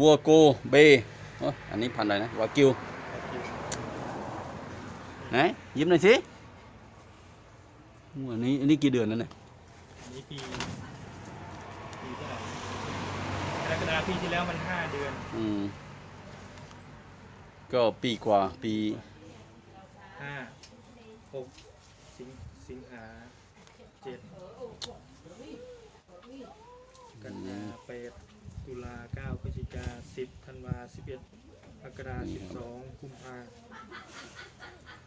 วัวโกเบเอ้ยอันนี้พันธุ์อะไรนะวากิวไหนยิ้มหน่อยสิอู้อันนี้อันนี้กี่เดือนแล้วเนี่ยอันนี้ปีปีเท่าไหร่กรกฎาคมปีที่แล้วมันห้าเดือน อืม ก็ปีกว่าปีห้าหกสิงสิงหาเจ็ดกันยาแปดตุลาเก้าพฤศจิกาสิบธันวาสิบ เอ็ดมกราสิบสองกุมภา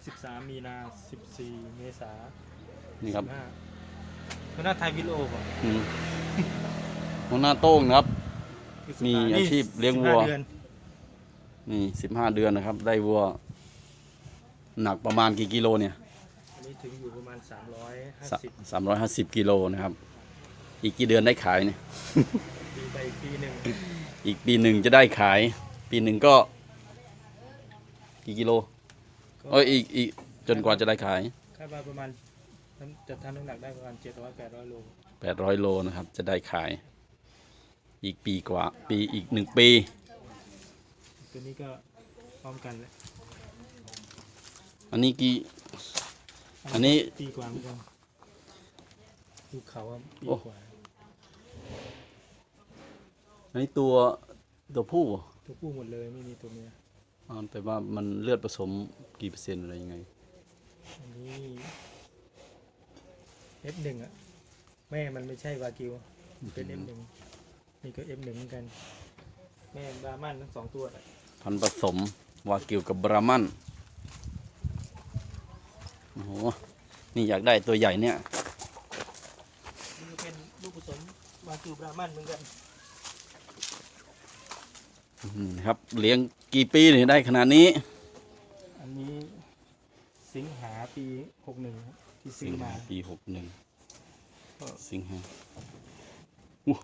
สิบสามมีนาสิบสี่เมษานี่ครับสิห้าหัวหน้าไทยวิโลป่ะอืมหัวหน้าโต้งนะครับคือสิบมีห้อาชีพเลี้ยงสิบวัห้าวเดือนนี่สิบห้าเดือนนะครับ ได้วัว หนักประมาณกี่กิโลเนี่ยอันนี้ถึงอยู่ประมาณสามร้อยห้าสิบสามร้อยห้าสิบกิโลนะครับ อีกกี่เดือนได้ขายเนี่ยปีไปอีกปีหนึ่งอีกปีหนึ่งจะได้ขาย ปีหนึ่งก็ กี่กิโลก็เอ้ยอีกอีกจนกว่าจะได้ขายคาดว่าประมาณน้ำจะทำน้ำหนักได้ประมาณเจ็ดร้อยแปดร้อยโลแปดร้อยโลนะครับ จะได้ขาย อีกปีกว่า ปีอีกหนึ่งปี ตัวนี้ก็พร้อมกันแหละอันนี้กี่ อันนี้ ปีกว่าเหมือนกันภูเขาอะปีโอ้ กว่า อันนี้ตัวตัวผู้เหรอ ตัวผู้หมดเลยไม่มีตัวเมียอ๋อแต่ว่ามันเลือดผสมกี่เปอร์เซ็นต์อะไรยังไง อันนี้ F1 อะแม่มันไม่ใช่วากิว เป็น F1 นี่ก็ F1 เหมือนกัน แม่บรามันทั้งสองตัวแหละพันธุ์ผสมวากิวกับบรามันโอ้โหนี่อยากได้ตัวใหญ่เนี่ย นี่เป็นลูกผสมวากิวบรามันเหมือนกัน อืมครับเลี้ยงกี่ปีถึงได้ขนาดนี้ อันนี้สิงหาปีหกหนึ่งที่ซื้สิองหามาปีหกหนึ่งก็สิงหาอู้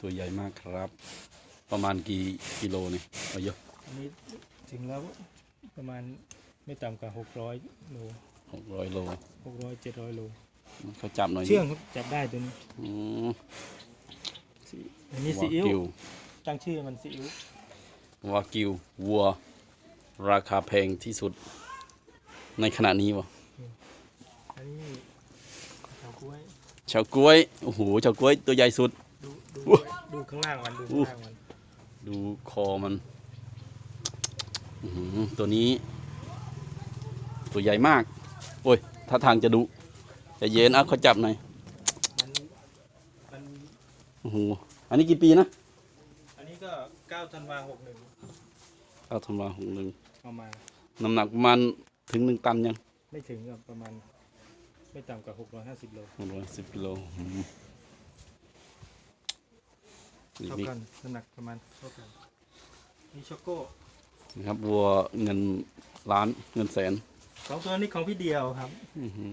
ตัวใหญ่มากครับ ประมาณกี่กิโลเนี่ยเอาเยอะอันนี้ถึงแล้วประมาณไม่ต่ำกว่าหกร้อยโลหกร้อยโลหกร้อยเจ็ดร้อยโลเขาจับหน่อยเชื่องครับจับได้ตัวนี้อืมอันนี้วาซีอิ๊วกิว ตั้งชื่อมันซีอิ๊ววากิววัว ราคาแพงที่สุด ในขณะนี้วะอันนี้เฉาก้วยชาวกล้วยโอ้โหชาวกล้วยตัวใหญ่สุด ดูดูอู้ดูข้างล่างมันดูอู้ข้างล่างมันดูคอมันอื้อหือตัวนี้ ตัวใหญ่มาก โอ้ยท่าทางจะดุจะเย็นอะเขาจับหน่อยมันมัน โอ้โหอันนี้กี่ปีนะอันนี้ ก็เก้าธันวาหกหนึ่งเอาธันวาหกหนึ่งเอามา น้ำหนักประมาณถึงหนึ่งตันยังไม่ถึงกับประมาณ ไม่ต่ำกว่าหกร้อยห้าสิบโลหกร้อยสิบกิโลอืมนี่เท่านี่กันน้ำหนักประมาณเท่ากันนี่ช็อกโก้นะครับวัวเงินล้านเงินแสนสองตัวนี้ของพี่เดียวครับ อื้อหือ